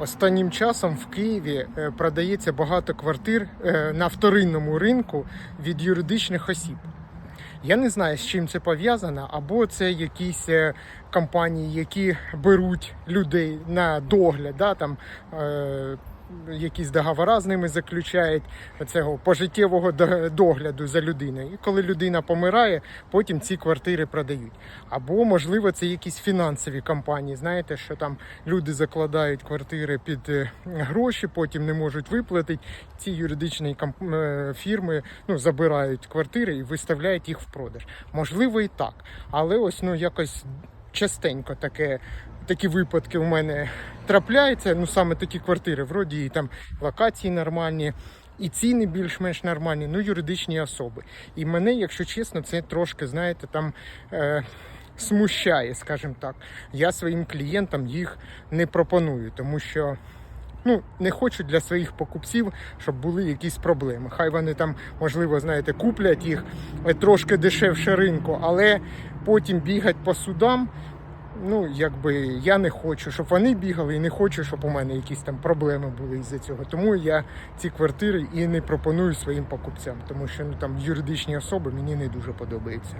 Останнім часом в Києві е, продається багато квартир е, на вторинному ринку від юридичних осіб. Я не знаю, з чим це пов'язано, або це якісь компанії, які беруть людей на догляд, да, там, е, якісь договори з ними заключають цього пожиттєвого догляду за людиною. І коли людина помирає, потім ці квартири продають. Або, можливо, це якісь фінансові компанії. Знаєте, що там люди закладають квартири під е, гроші, потім не можуть виплатити. Ці юридичні е, фірми ну, забирають квартири і виставляють їх в продаж. Можливо, і так. Але ось ну якось частенько таке. Такі випадки у мене трапляються. Ну саме такі квартири, вроді і там локації нормальні, і ціни більш-менш нормальні, ну юридичні особи. І мене, якщо чесно, це трошки, знаєте, там. Е- Смущає, скажімо так. Я своїм клієнтам їх не пропоную, тому що ну, не хочу для своїх покупців, щоб були якісь проблеми. Хай вони там, можливо, знаєте, куплять їх е, трошки дешевше ринку, але потім бігать по судам. Ну, якби я не хочу, щоб вони бігали, і не хочу, щоб у мене якісь там проблеми були із-за цього. Тому я ці квартири і не пропоную своїм покупцям, тому що ну там юридичні особи мені не дуже подобаються.